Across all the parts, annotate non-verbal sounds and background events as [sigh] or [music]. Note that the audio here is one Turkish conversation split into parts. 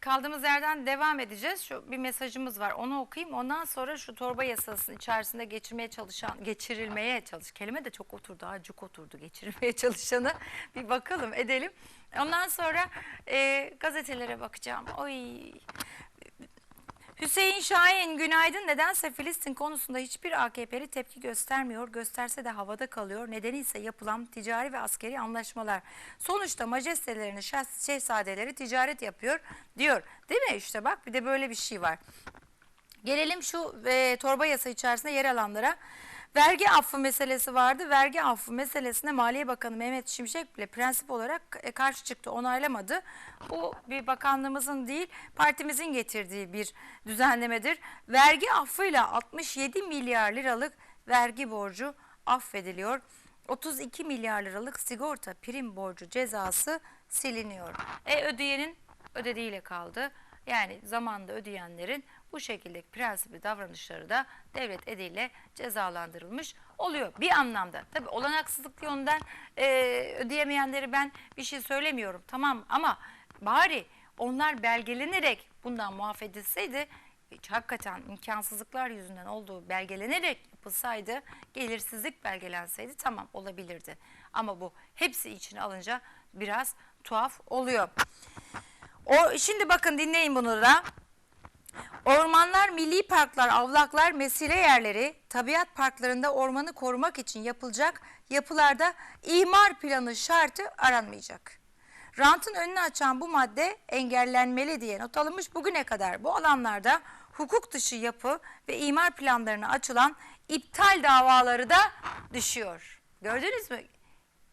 kaldığımız yerden devam edeceğiz. Şu bir mesajımız var. Onu okuyayım. Ondan sonra şu torba yasasının içerisinde geçirmeye çalışan, geçirilmeye çalış. Kelime de çok oturdu. Ha, cuk oturdu. Geçirilmeye çalışanı bir bakalım, edelim. Ondan sonra e, gazetelere bakacağım. Oy. Hüseyin Şahin günaydın. Nedense Filistin konusunda hiçbir AKP'li tepki göstermiyor. Gösterse de havada kalıyor. Nedeni ise yapılan ticari ve askeri anlaşmalar. Sonuçta majestelerini, şehzadeleri ticaret yapıyor diyor. Değil mi? İşte bak bir de böyle bir şey var. Gelelim şu e, torba yasa içerisinde yer alanlara. Vergi affı meselesi vardı. Vergi affı meselesine Maliye Bakanı Mehmet Şimşek bile prensip olarak e, karşı çıktı, onaylamadı. Bu bir bakanlığımızın değil, partimizin getirdiği bir düzenlemedir. Vergi affıyla 67 milyar liralık vergi borcu affediliyor. 32 milyar liralık sigorta prim borcu cezası siliniyor. E ödeyenin ödediğiyle kaldı. Yani zamanda ödeyenlerin bu şekildeki prensipli davranışları da devlet eliyle cezalandırılmış oluyor bir anlamda. Tabii olanaksızlık yönünden e, ödeyemeyenleri ben bir şey söylemiyorum tamam ama bari onlar belgelenerek bundan muaf edilseydi hiç hakikaten imkansızlıklar yüzünden olduğu belgelenerek yapılsaydı, gelirsizlik belgelenseydi tamam olabilirdi. Ama bu hepsi içine alınca biraz tuhaf oluyor. O şimdi bakın dinleyin bunu da. Ormanlar, milli parklar, avlaklar, mesire yerleri, tabiat parklarında ormanı korumak için yapılacak yapılarda imar planı şartı aranmayacak. Rantın önünü açan bu madde engellenmeli diye not alınmış bugüne kadar bu alanlarda hukuk dışı yapı ve imar planlarına açılan iptal davaları da düşüyor. Gördünüz mü?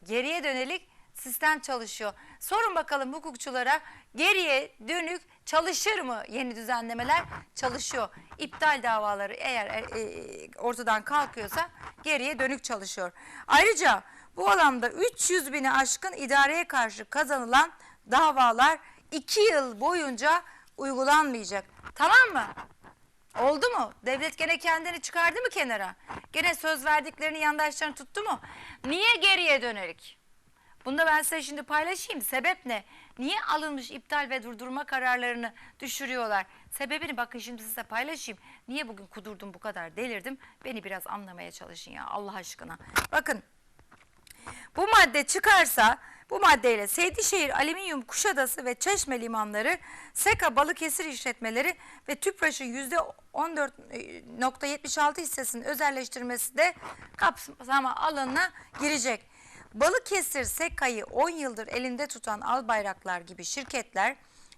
Geriye dönelik sistem çalışıyor. Sorun bakalım hukukçulara geriye dönük çalışır mı yeni düzenlemeler? Çalışıyor. İptal davaları eğer e, e, ortadan kalkıyorsa geriye dönük çalışıyor. Ayrıca bu alanda 300 bini aşkın idareye karşı kazanılan davalar 2 yıl boyunca uygulanmayacak. Tamam mı? Oldu mu? Devlet gene kendini çıkardı mı kenara? Gene söz verdiklerini yandaşlarını tuttu mu? Niye geriye dönelik? Bunu da ben size şimdi paylaşayım. Sebep ne? Niye alınmış iptal ve durdurma kararlarını düşürüyorlar? Sebebini bakın şimdi size paylaşayım. Niye bugün kudurdum bu kadar delirdim? Beni biraz anlamaya çalışın ya Allah aşkına. Bakın bu madde çıkarsa bu maddeyle Seydişehir Alüminyum Kuşadası ve Çeşme limanları, SEKA Balıkesir işletmeleri ve TÜPRAŞ'ın %14.76 hissesinin özelleştirmesi de kapsama alanına girecek. Balıkesir SEKA'yı 10 yıldır elinde tutan Albayraklar gibi şirketler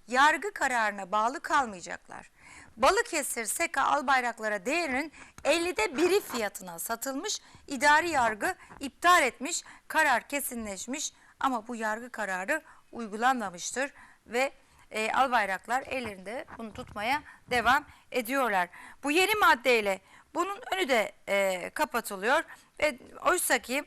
yargı kararına bağlı kalmayacaklar. Balıkesir SEKA Albayraklara değerinin 50'de biri fiyatına satılmış, idari yargı iptal etmiş, karar kesinleşmiş ama bu yargı kararı uygulanmamıştır ve e, Albayraklar ellerinde bunu tutmaya devam ediyorlar. Bu yeni maddeyle bunun önü de e, kapatılıyor ve oysa ki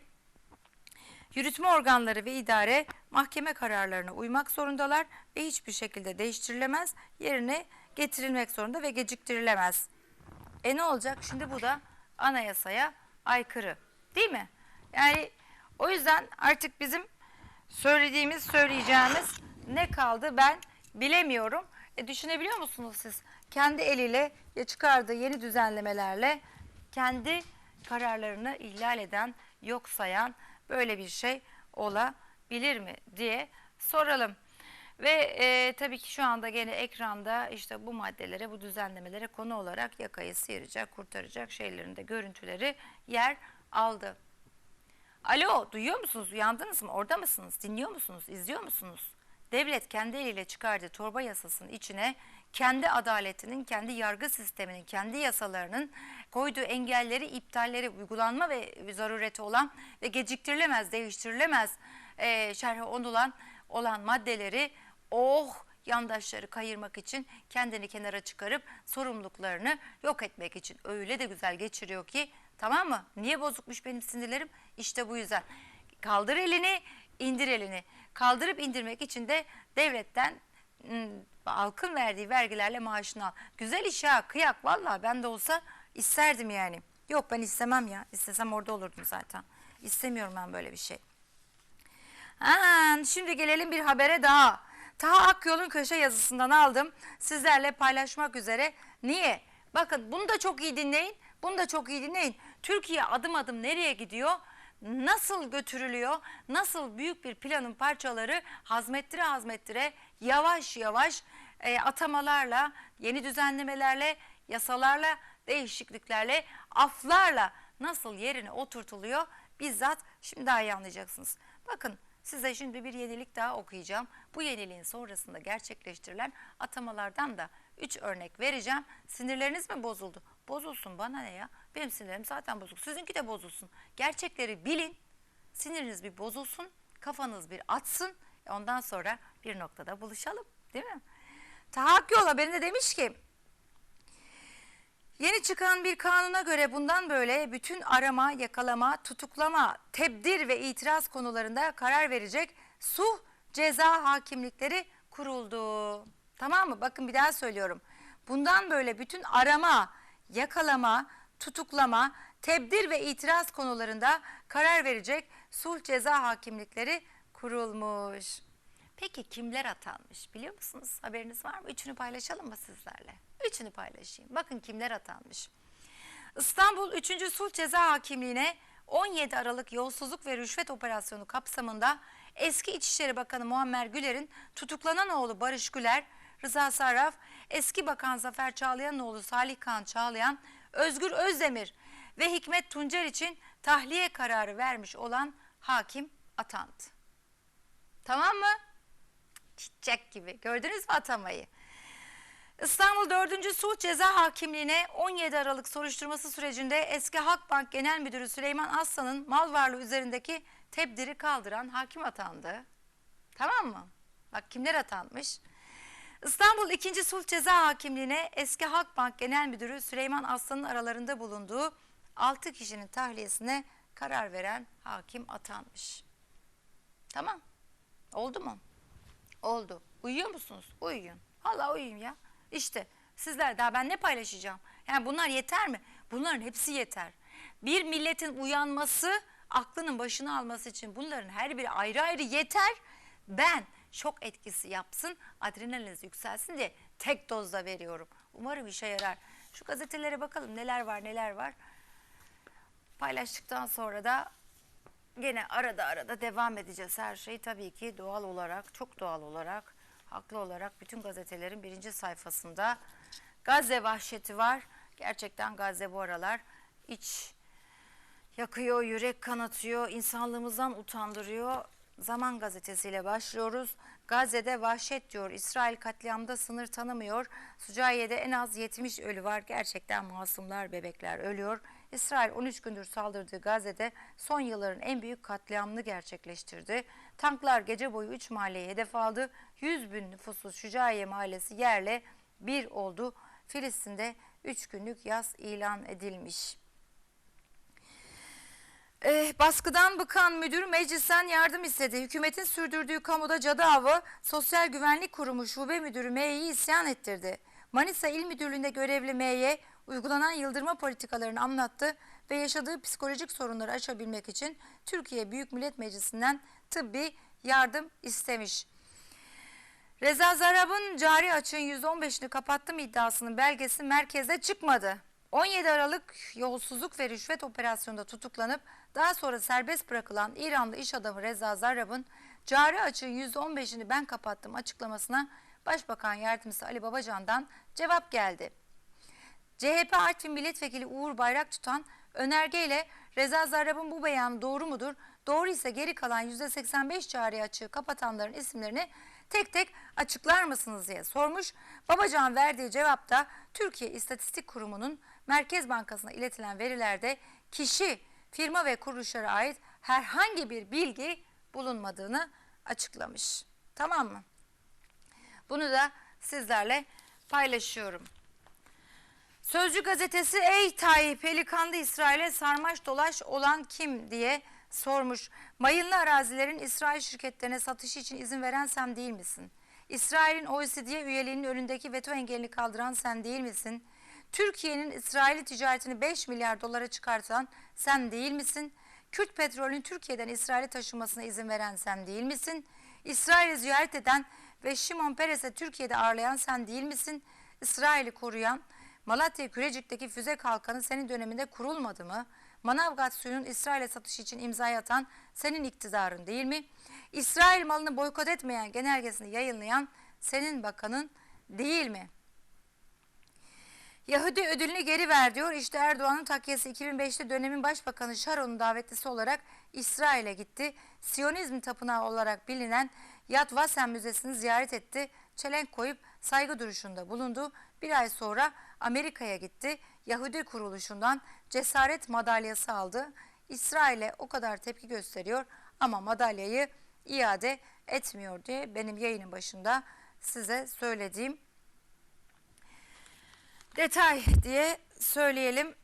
Yürütme organları ve idare mahkeme kararlarına uymak zorundalar ve hiçbir şekilde değiştirilemez, yerine getirilmek zorunda ve geciktirilemez. E ne olacak? Şimdi bu da anayasaya aykırı. Değil mi? Yani o yüzden artık bizim söylediğimiz, söyleyeceğimiz ne kaldı ben bilemiyorum. E düşünebiliyor musunuz siz? Kendi eliyle ya çıkardığı yeni düzenlemelerle kendi kararlarını ihlal eden, yok sayan böyle bir şey olabilir mi diye soralım. Ve e, tabii ki şu anda gene ekranda işte bu maddelere, bu düzenlemelere konu olarak yakayı sıyıracak, kurtaracak şeylerin de görüntüleri yer aldı. Alo, duyuyor musunuz? Uyandınız mı? Orada mısınız? Dinliyor musunuz? İzliyor musunuz? Devlet kendi eliyle çıkardığı torba yasasının içine kendi adaletinin, kendi yargı sisteminin, kendi yasalarının koyduğu engelleri, iptalleri, uygulanma ve zarureti olan ve geciktirilemez, değiştirilemez e, şerhi onulan olan maddeleri oh yandaşları kayırmak için kendini kenara çıkarıp sorumluluklarını yok etmek için öyle de güzel geçiriyor ki tamam mı? Niye bozukmuş benim sinirlerim? İşte bu yüzden. Kaldır elini, indir elini. Kaldırıp indirmek için de devletten halkın verdiği vergilerle maaşını al. Güzel iş ha, kıyak vallahi ben de olsa isterdim yani. Yok ben istemem ya. İstesem orada olurdum zaten. İstemiyorum ben böyle bir şey. Ha, şimdi gelelim bir habere daha. Taha Akyol'un köşe yazısından aldım. Sizlerle paylaşmak üzere. Niye? Bakın bunu da çok iyi dinleyin. Bunu da çok iyi dinleyin. Türkiye adım adım nereye gidiyor? Nasıl götürülüyor? Nasıl büyük bir planın parçaları hazmettire hazmettire yavaş yavaş e, atamalarla, yeni düzenlemelerle, yasalarla, değişikliklerle, aflarla nasıl yerine oturtuluyor? Bizzat şimdi daha iyi anlayacaksınız. Bakın size şimdi bir yenilik daha okuyacağım. Bu yeniliğin sonrasında gerçekleştirilen atamalardan da 3 örnek vereceğim. Sinirleriniz mi bozuldu? Bozulsun bana ne ya? Benim sinirlerim zaten bozuk. Sizinki de bozulsun. Gerçekleri bilin. Siniriniz bir bozulsun. Kafanız bir atsın. Ondan sonra bir noktada buluşalım. Değil mi? Tahakkül haberinde demiş ki Yeni çıkan bir kanuna göre bundan böyle bütün arama, yakalama, tutuklama, tebdir ve itiraz konularında karar verecek suh ceza hakimlikleri kuruldu. Tamam mı? Bakın bir daha söylüyorum. Bundan böyle bütün arama, yakalama, tutuklama, tebdir ve itiraz konularında karar verecek sulh ceza hakimlikleri kurulmuş. Peki kimler atanmış biliyor musunuz? Haberiniz var mı? Üçünü paylaşalım mı sizlerle? Üçünü paylaşayım. Bakın kimler atanmış. İstanbul 3. Sulh Ceza Hakimliği'ne 17 Aralık yolsuzluk ve rüşvet operasyonu kapsamında eski İçişleri Bakanı Muammer Güler'in tutuklanan oğlu Barış Güler, Rıza Sarraf, eski Bakan Zafer Çağlayan'ın oğlu Salih Kaan Çağlayan, Özgür Özdemir ve Hikmet Tuncer için tahliye kararı vermiş olan hakim atandı. Tamam mı? Çiçek gibi. Gördünüz mü atamayı? İstanbul 4. Sulh Ceza Hakimliği'ne 17 Aralık soruşturması sürecinde eski Halkbank Genel Müdürü Süleyman Aslan'ın mal varlığı üzerindeki tebdiri kaldıran hakim atandı. Tamam mı? Bak kimler atanmış? İstanbul 2. Sulh Ceza Hakimliği'ne eski Halkbank Genel Müdürü Süleyman Aslan'ın aralarında bulunduğu 6 kişinin tahliyesine karar veren hakim atanmış. Tamam. Oldu mu? Oldu. Uyuyor musunuz? Uyuyun. Hala uyuyun ya. İşte sizler daha ben ne paylaşacağım? Yani bunlar yeter mi? Bunların hepsi yeter. Bir milletin uyanması, aklının başına alması için bunların her biri ayrı ayrı yeter. Ben şok etkisi yapsın, adrenaliniz yükselsin diye tek dozda veriyorum. Umarım işe yarar. Şu gazetelere bakalım neler var neler var. Paylaştıktan sonra da Gene arada arada devam edeceğiz her şeyi tabii ki doğal olarak, çok doğal olarak, haklı olarak bütün gazetelerin birinci sayfasında Gazze vahşeti var. Gerçekten Gazze bu aralar iç yakıyor, yürek kanatıyor, insanlığımızdan utandırıyor. Zaman gazetesiyle başlıyoruz. Gazze'de vahşet diyor. İsrail katliamda sınır tanımıyor. Sucayiye'de en az 70 ölü var. Gerçekten masumlar, bebekler ölüyor. İsrail 13 gündür saldırdığı Gazze'de son yılların en büyük katliamını gerçekleştirdi. Tanklar gece boyu 3 mahalleyi hedef aldı. 100 bin nüfuslu Şucaiye mahallesi yerle bir oldu. Filistin'de 3 günlük yaz ilan edilmiş. Eh, baskıdan bıkan müdür meclisten yardım istedi. Hükümetin sürdürdüğü kamuda cadı avı Sosyal Güvenlik Kurumu Şube Müdürü M'yi isyan ettirdi. Manisa İl Müdürlüğü'nde görevli M'ye uygulanan yıldırma politikalarını anlattı ve yaşadığı psikolojik sorunları aşabilmek için Türkiye Büyük Millet Meclisi'nden tıbbi yardım istemiş. Reza Zarrab'ın cari açığın %15'ini kapattım iddiasının belgesi merkezde çıkmadı. 17 Aralık yolsuzluk ve rüşvet operasyonunda tutuklanıp daha sonra serbest bırakılan İranlı iş adamı Reza Zarrab'ın cari açığın %15'ini ben kapattım açıklamasına Başbakan Yardımcısı Ali Babacan'dan cevap geldi. CHP Artvin Milletvekili Uğur Bayrak tutan önergeyle Reza Zarrab'ın bu beyanı doğru mudur? Doğru ise geri kalan %85 cari açığı kapatanların isimlerini tek tek açıklar mısınız diye sormuş. Babacan verdiği cevapta Türkiye İstatistik Kurumu'nun Merkez Bankası'na iletilen verilerde kişi, firma ve kuruluşlara ait herhangi bir bilgi bulunmadığını açıklamış. Tamam mı? Bunu da sizlerle paylaşıyorum. Sözcü gazetesi ey Tayyip Pelikanlı İsrail'e sarmaş dolaş olan kim diye sormuş. Mayınlı arazilerin İsrail şirketlerine satışı için izin veren sen değil misin? İsrail'in OECD'ye üyeliğinin önündeki veto engelini kaldıran sen değil misin? Türkiye'nin İsrail'i ticaretini 5 milyar dolara çıkartan sen değil misin? Kürt petrolün Türkiye'den İsrail'e taşınmasına izin veren sen değil misin? İsrail'i ziyaret eden ve Şimon Peres'e Türkiye'de ağırlayan sen değil misin? İsrail'i koruyan Malatya Kürecik'teki füze kalkanı senin döneminde kurulmadı mı? Manavgat suyunun İsrail'e satışı için imza atan senin iktidarın değil mi? İsrail malını boykot etmeyen genelgesini yayınlayan senin bakanın değil mi? Yahudi ödülünü geri ver diyor. İşte Erdoğan'ın takyesi 2005'te dönemin başbakanı Sharon'un davetlisi olarak İsrail'e gitti. Siyonizm tapınağı olarak bilinen Yad Vasem Müzesi'ni ziyaret etti. Çelenk koyup saygı duruşunda bulundu. Bir ay sonra Amerika'ya gitti. Yahudi kuruluşundan cesaret madalyası aldı. İsrail'e o kadar tepki gösteriyor ama madalyayı iade etmiyor diye benim yayının başında size söylediğim detay diye söyleyelim.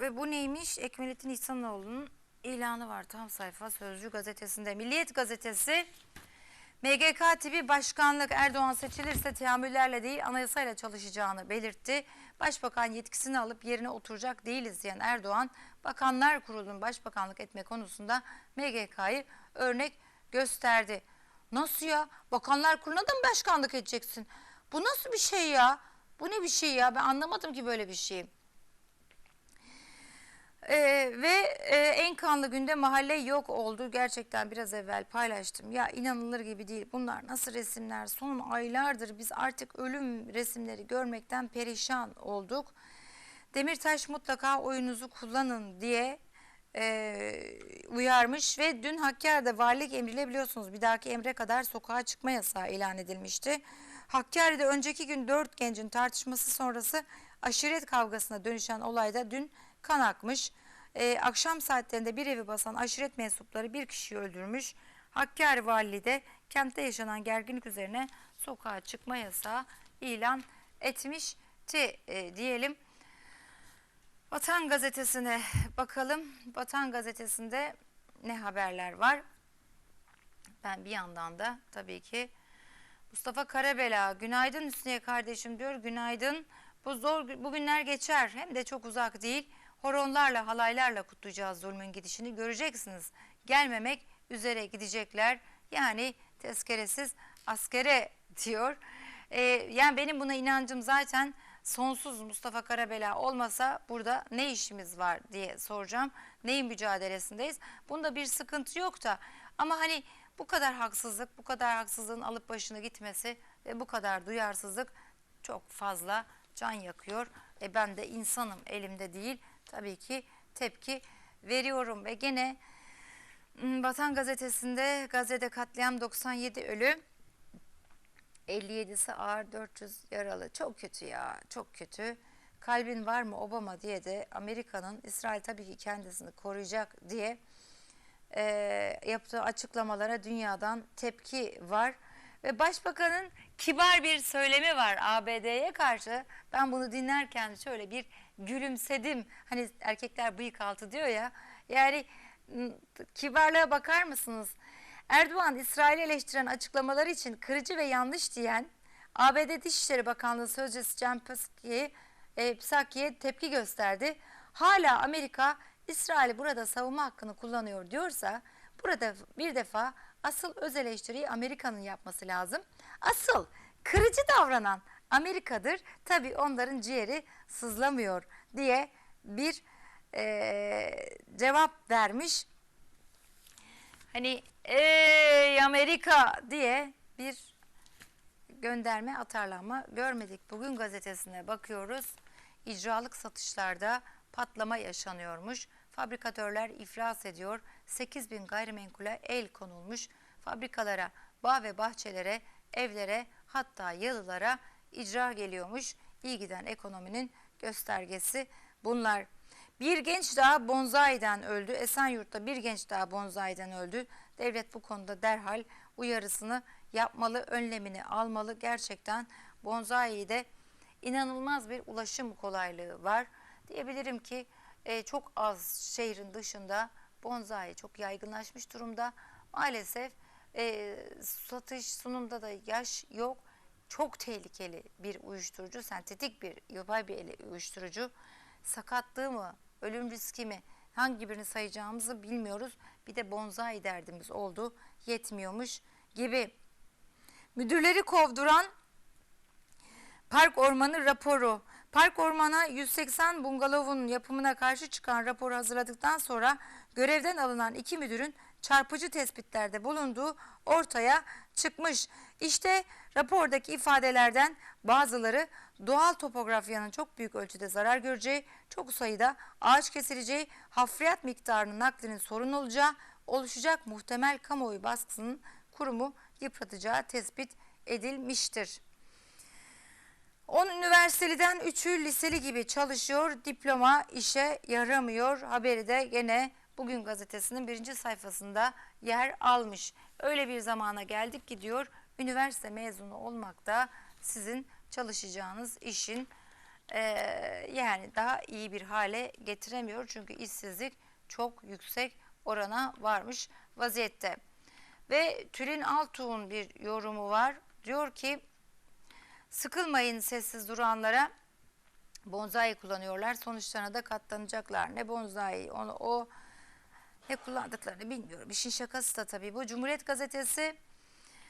Ve bu neymiş? Ekmelettin İhsanoğlu'nun ilanı var tam sayfa Sözcü gazetesinde. Milliyet gazetesi MGK tipi başkanlık Erdoğan seçilirse teamüllerle değil anayasayla çalışacağını belirtti. Başbakan yetkisini alıp yerine oturacak değiliz diyen Erdoğan, Bakanlar Kurulu'nun başbakanlık etme konusunda MGK'yı örnek gösterdi. Nasıl ya? Bakanlar Kurulu'na da mı başkanlık edeceksin? Bu nasıl bir şey ya? Bu ne bir şey ya? Ben anlamadım ki böyle bir şey. Ee, ve e, en kanlı günde mahalle yok oldu. Gerçekten biraz evvel paylaştım. Ya inanılır gibi değil. Bunlar nasıl resimler? Son aylardır biz artık ölüm resimleri görmekten perişan olduk. Demirtaş mutlaka oyunuzu kullanın diye e, uyarmış ve dün Hakkari'de valilik emriyle biliyorsunuz bir dahaki emre kadar sokağa çıkma yasağı ilan edilmişti. Hakkari'de önceki gün dört gencin tartışması sonrası aşiret kavgasına dönüşen olayda dün kan akmış. Ee, akşam saatlerinde bir evi basan aşiret mensupları bir kişiyi öldürmüş. Hakkari Valiliği de kentte yaşanan gerginlik üzerine sokağa çıkma yasağı ilan etmişti e, diyelim. Vatan Gazetesi'ne bakalım. Vatan Gazetesi'nde ne haberler var? Ben bir yandan da tabii ki Mustafa Karabela, günaydın Hüsniye kardeşim diyor. Günaydın. Bu zor bugünler geçer. Hem de çok uzak değil. Horonlarla, halaylarla kutlayacağız zulmün gidişini. Göreceksiniz. Gelmemek üzere gidecekler. Yani tezkeresiz askere [laughs] diyor. Ee, yani benim buna inancım zaten sonsuz Mustafa Karabela olmasa burada ne işimiz var diye soracağım. Neyin mücadelesindeyiz? Bunda bir sıkıntı yok da ama hani bu kadar haksızlık, bu kadar haksızlığın alıp başını gitmesi ve bu kadar duyarsızlık çok fazla can yakıyor. E ben de insanım elimde değil. Tabii ki tepki veriyorum ve gene ım, Vatan Gazetesi'nde Gazze'de katliam 97 ölü 57'si ağır 400 yaralı. Çok kötü ya çok kötü. Kalbin var mı Obama diye de Amerika'nın İsrail tabii ki kendisini koruyacak diye e, yaptığı açıklamalara dünyadan tepki var. Ve başbakanın kibar bir söylemi var ABD'ye karşı. Ben bunu dinlerken şöyle bir gülümsedim. Hani erkekler bıyık altı diyor ya. Yani kibarlığa bakar mısınız? Erdoğan İsrail'i eleştiren açıklamaları için kırıcı ve yanlış diyen ABD Dışişleri Bakanlığı Sözcüsü Jen Psaki'ye e, Psaki'ye tepki gösterdi. Hala Amerika İsrail'i burada savunma hakkını kullanıyor diyorsa burada bir defa asıl öz eleştiriyi Amerika'nın yapması lazım. Asıl kırıcı davranan Amerika'dır. Tabii onların ciğeri sızlamıyor diye bir e, cevap vermiş. Hani ey Amerika diye bir gönderme atarlanma görmedik. Bugün gazetesine bakıyoruz. İcralık satışlarda patlama yaşanıyormuş. Fabrikatörler iflas ediyor. 8 bin gayrimenkule el konulmuş. Fabrikalara, bağ ve bahçelere, evlere hatta yalılara icra geliyormuş. İyi giden ekonominin göstergesi bunlar. Bir genç daha bonzayden öldü. Esenyurt'ta bir genç daha bonzayden öldü. Devlet bu konuda derhal uyarısını yapmalı, önlemini almalı. Gerçekten bonzai'de inanılmaz bir ulaşım kolaylığı var. Diyebilirim ki e, çok az şehrin dışında bonsai çok yaygınlaşmış durumda. Maalesef e, satış sunumda da yaş yok. Çok tehlikeli bir uyuşturucu, sentetik bir yapay bir uyuşturucu. Sakatlığı mı, ölüm riski mi hangi birini sayacağımızı bilmiyoruz. Bir de bonsai derdimiz oldu yetmiyormuş gibi. Müdürleri kovduran Park Ormanı raporu. Park Orman'a 180 bungalovun yapımına karşı çıkan raporu hazırladıktan sonra görevden alınan iki müdürün çarpıcı tespitlerde bulunduğu ortaya çıkmış. İşte rapordaki ifadelerden bazıları doğal topografyanın çok büyük ölçüde zarar göreceği, çok sayıda ağaç kesileceği, hafriyat miktarının naklinin sorun olacağı, oluşacak muhtemel kamuoyu baskısının kurumu yıpratacağı tespit edilmiştir. 10 üniversiteden 3'ü liseli gibi çalışıyor. Diploma işe yaramıyor. Haberi de gene Bugün gazetesinin birinci sayfasında yer almış. Öyle bir zamana geldik ki diyor üniversite mezunu olmak da sizin çalışacağınız işin e, yani daha iyi bir hale getiremiyor. Çünkü işsizlik çok yüksek orana varmış vaziyette. Ve Tülin Altuğ'un bir yorumu var. Diyor ki sıkılmayın sessiz duranlara bonzai kullanıyorlar. Sonuçlarına da katlanacaklar. Ne bonzai? Onu, o ne kullandıklarını bilmiyorum. İşin şakası da tabii bu. Cumhuriyet Gazetesi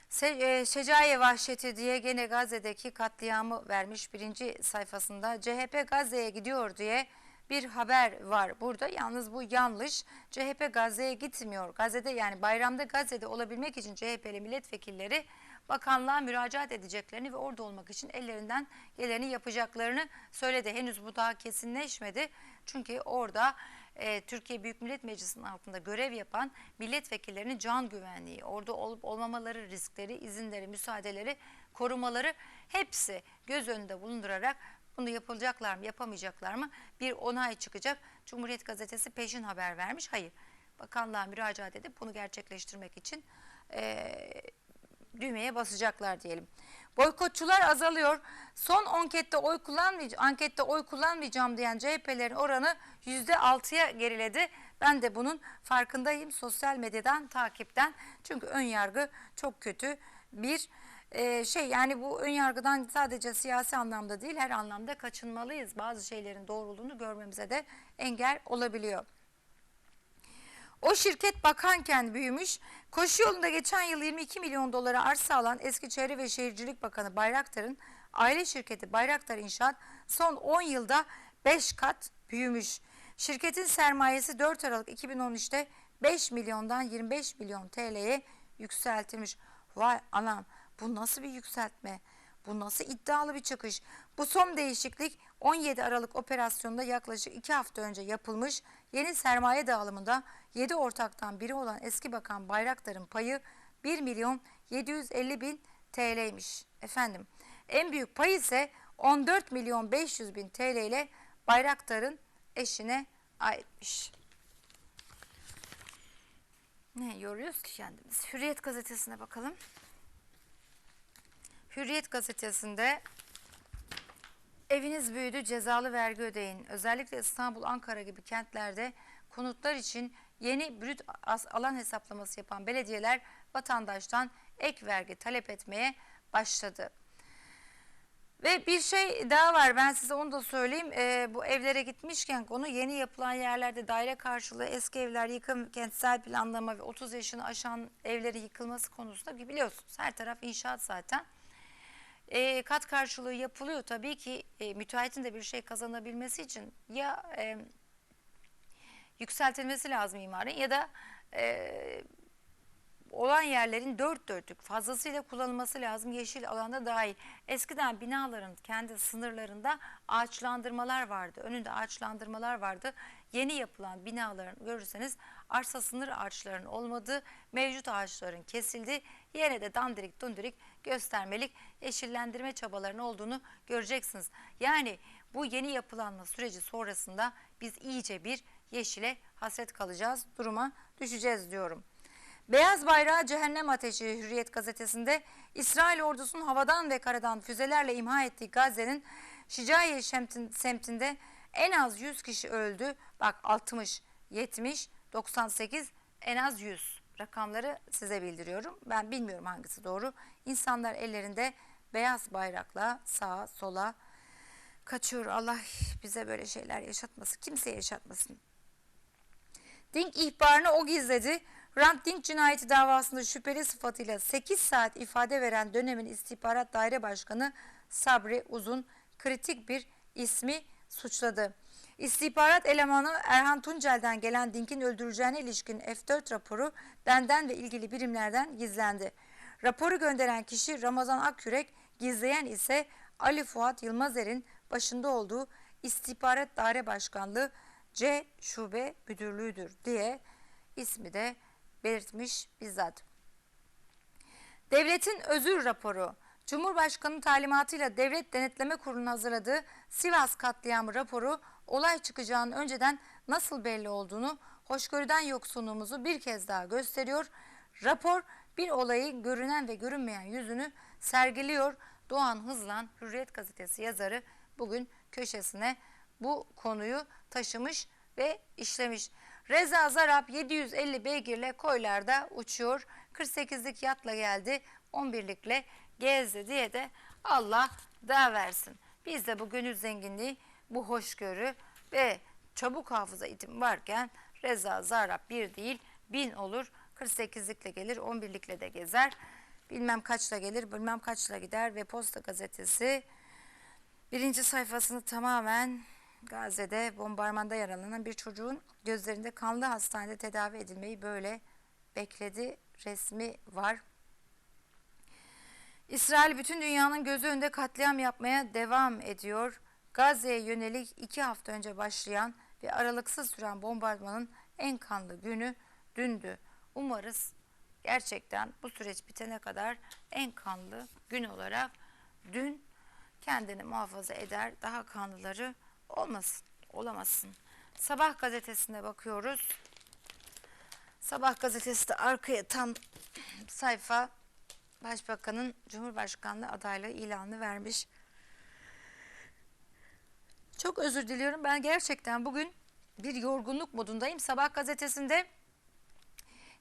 Se e, Şecaiye vahşeti diye gene Gazze'deki katliamı vermiş birinci sayfasında. CHP Gazze'ye gidiyor diye bir haber var burada. Yalnız bu yanlış. CHP Gazze'ye gitmiyor. Gazze'de yani bayramda Gazze'de olabilmek için CHP'li milletvekilleri bakanlığa müracaat edeceklerini ve orada olmak için ellerinden geleni yapacaklarını söyledi. Henüz bu daha kesinleşmedi. Çünkü orada e, Türkiye Büyük Millet Meclisi'nin altında görev yapan milletvekillerinin can güvenliği, orada olup olmamaları riskleri, izinleri, müsaadeleri, korumaları hepsi göz önünde bulundurarak bunu yapılacaklar mı, yapamayacaklar mı bir onay çıkacak. Cumhuriyet Gazetesi peşin haber vermiş. Hayır, bakanlığa müracaat edip bunu gerçekleştirmek için e, düğmeye basacaklar diyelim. Boykotçular azalıyor. Son ankette oy kullanmayacağım, ankette oy kullanmayacağım diyen CHP'lerin oranı %6'ya geriledi. Ben de bunun farkındayım sosyal medyadan, takipten. Çünkü ön yargı çok kötü bir e, şey. Yani bu ön yargıdan sadece siyasi anlamda değil her anlamda kaçınmalıyız. Bazı şeylerin doğruluğunu görmemize de engel olabiliyor. O şirket bakanken büyümüş. Koşu yolunda geçen yıl 22 milyon dolara arsa alan eski Çevre ve Şehircilik Bakanı Bayraktar'ın aile şirketi Bayraktar İnşaat son 10 yılda 5 kat büyümüş. Şirketin sermayesi 4 Aralık 2013'te 5 milyondan 25 milyon TL'ye yükseltilmiş. Vay anam bu nasıl bir yükseltme? Bu nasıl iddialı bir çıkış? Bu son değişiklik 17 Aralık operasyonunda yaklaşık 2 hafta önce yapılmış. Yeni sermaye dağılımında 7 ortaktan biri olan eski bakan Bayraktar'ın payı 1 milyon 750 bin TL'ymiş. Efendim en büyük pay ise 14 milyon 500 bin TL ile Bayraktar'ın eşine aitmiş. Ne yoruyoruz ki kendimiz? Hürriyet gazetesine bakalım. Hürriyet gazetesinde eviniz büyüdü cezalı vergi ödeyin. Özellikle İstanbul, Ankara gibi kentlerde konutlar için yeni brüt alan hesaplaması yapan belediyeler vatandaştan ek vergi talep etmeye başladı. Ve bir şey daha var ben size onu da söyleyeyim. Ee, bu evlere gitmişken konu yeni yapılan yerlerde daire karşılığı eski evler yıkım, kentsel planlama ve 30 yaşını aşan evlerin yıkılması konusunda biliyorsunuz her taraf inşaat zaten e, kat karşılığı yapılıyor. Tabii ki e, müteahhitin de bir şey kazanabilmesi için ya e, yükseltilmesi lazım imarın ya da e, olan yerlerin dört dörtlük fazlasıyla kullanılması lazım yeşil alanda dahil. Eskiden binaların kendi sınırlarında ağaçlandırmalar vardı. Önünde ağaçlandırmalar vardı. Yeni yapılan binaların görürseniz arsa sınır ağaçlarının olmadığı, mevcut ağaçların kesildi. Yine de dandirik dundirik göstermelik yeşillendirme çabalarının olduğunu göreceksiniz. Yani bu yeni yapılanma süreci sonrasında biz iyice bir yeşile hasret kalacağız, duruma düşeceğiz diyorum. Beyaz bayrağı cehennem ateşi Hürriyet gazetesinde İsrail ordusunun havadan ve karadan füzelerle imha ettiği Gazze'nin Şicaye semtinde en az 100 kişi öldü. Bak 60, 70, 98 en az 100 rakamları size bildiriyorum. Ben bilmiyorum hangisi doğru. İnsanlar ellerinde beyaz bayrakla sağa sola kaçıyor. Allah bize böyle şeyler yaşatmasın. Kimseye yaşatmasın. Dink ihbarını o gizledi. Hrant Dink cinayeti davasında şüpheli sıfatıyla 8 saat ifade veren dönemin istihbarat daire başkanı Sabri Uzun kritik bir ismi suçladı. İstihbarat elemanı Erhan Tuncel'den gelen Dink'in öldüreceğine ilişkin F4 raporu benden ve ilgili birimlerden gizlendi. Raporu gönderen kişi Ramazan Akyürek, gizleyen ise Ali Fuat Yılmazer'in başında olduğu İstihbarat Daire Başkanlığı C Şube Müdürlüğü'dür diye ismi de belirtmiş bizzat. Devletin özür raporu. Cumhurbaşkanı talimatıyla Devlet Denetleme Kurulu'nun hazırladığı Sivas katliamı raporu olay çıkacağının önceden nasıl belli olduğunu, hoşgörüden yoksunluğumuzu bir kez daha gösteriyor. Rapor bir olayın görünen ve görünmeyen yüzünü sergiliyor. Doğan Hızlan Hürriyet Gazetesi yazarı bugün köşesine bu konuyu taşımış ve işlemiş. Reza Zarap 750 beygirle koylarda uçuyor. 48'lik yatla geldi. 11'likle gezdi diye de Allah da versin. Biz de bu gönül zenginliği, bu hoşgörü ve çabuk hafıza itim varken Reza Zarap bir değil bin olur. 48'likle gelir, 11'likle de gezer. Bilmem kaçla gelir, bilmem kaçla gider ve Posta Gazetesi birinci sayfasını tamamen Gazze'de bombardımanda yaralanan bir çocuğun gözlerinde kanlı hastanede tedavi edilmeyi böyle bekledi resmi var. İsrail bütün dünyanın gözü önünde katliam yapmaya devam ediyor. Gazze'ye yönelik iki hafta önce başlayan ve aralıksız süren bombardımanın en kanlı günü dündü. Umarız gerçekten bu süreç bitene kadar en kanlı gün olarak dün kendini muhafaza eder. Daha kanlıları olmasın, olamasın. Sabah gazetesine bakıyoruz. Sabah gazetesi de arkaya tam sayfa Başbakanın Cumhurbaşkanlığı adaylığı ilanını vermiş. Çok özür diliyorum. Ben gerçekten bugün bir yorgunluk modundayım. Sabah gazetesinde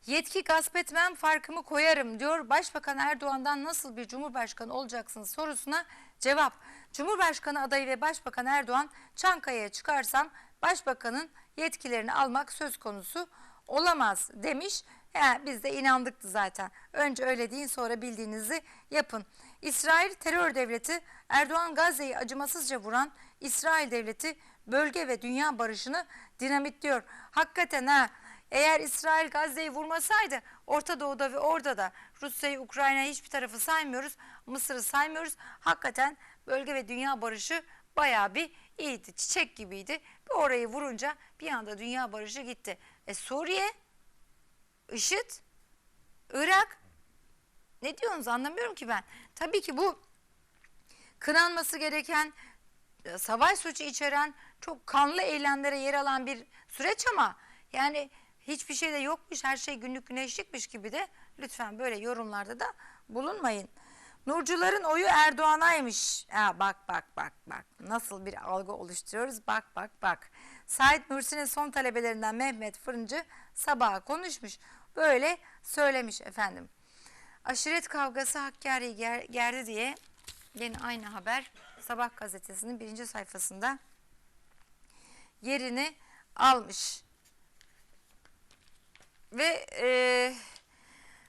yetki gasp etmem farkımı koyarım diyor. Başbakan Erdoğan'dan nasıl bir cumhurbaşkanı olacaksınız sorusuna cevap. Cumhurbaşkanı adayı ve Başbakan Erdoğan Çankaya'ya çıkarsam başbakanın yetkilerini almak söz konusu olamaz demiş. He, biz de inandıktı zaten. Önce öyle deyin sonra bildiğinizi yapın. İsrail terör devleti Erdoğan Gazze'yi acımasızca vuran İsrail devleti bölge ve dünya barışını dinamitliyor. Hakikaten ha eğer İsrail Gazze'yi vurmasaydı Orta Doğu'da ve orada da Rusya'yı, Ukrayna'yı hiçbir tarafı saymıyoruz. Mısır'ı saymıyoruz. Hakikaten bölge ve dünya barışı bayağı bir iyiydi. Çiçek gibiydi. Bir orayı vurunca bir anda dünya barışı gitti. E Suriye, IŞİD, Irak ne diyorsunuz anlamıyorum ki ben. Tabii ki bu kınanması gereken savaş suçu içeren çok kanlı eylemlere yer alan bir süreç ama yani hiçbir şey de yokmuş her şey günlük güneşlikmiş gibi de lütfen böyle yorumlarda da bulunmayın. Nurcuların oyu Erdoğan'aymış. Ha, bak bak bak bak nasıl bir algı oluşturuyoruz bak bak bak. Said Nursi'nin son talebelerinden Mehmet Fırıncı sabaha konuşmuş. Böyle söylemiş efendim. Aşiret kavgası Hakkari'yi ger gerdi diye yine aynı haber Sabah gazetesinin birinci sayfasında yerini almış. Ve e,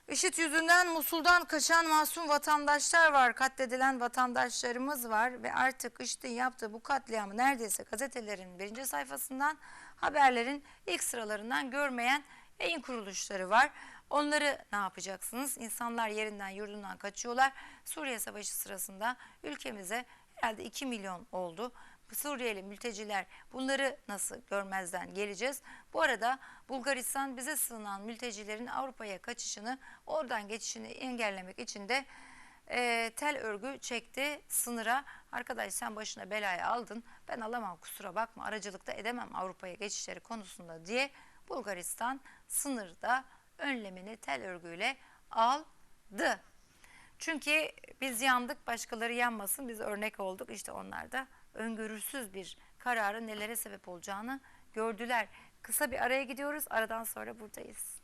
IŞİD yüzünden Musul'dan kaçan masum vatandaşlar var, katledilen vatandaşlarımız var ve artık IŞİD'in yaptığı bu katliamı neredeyse gazetelerin birinci sayfasından, haberlerin ilk sıralarından görmeyen yayın kuruluşları var. Onları ne yapacaksınız? İnsanlar yerinden yurdundan kaçıyorlar. Suriye Savaşı sırasında ülkemize herhalde 2 milyon oldu. Suriyeli mülteciler bunları nasıl görmezden geleceğiz? Bu arada Bulgaristan bize sığınan mültecilerin Avrupa'ya kaçışını oradan geçişini engellemek için de e, tel örgü çekti sınıra. Arkadaş sen başına belayı aldın ben alamam kusura bakma aracılıkta edemem Avrupa'ya geçişleri konusunda diye Bulgaristan sınırda önlemini tel örgüyle aldı. Çünkü biz yandık başkaları yanmasın biz örnek olduk işte onlar da öngörüsüz bir kararın nelere sebep olacağını gördüler. Kısa bir araya gidiyoruz aradan sonra buradayız.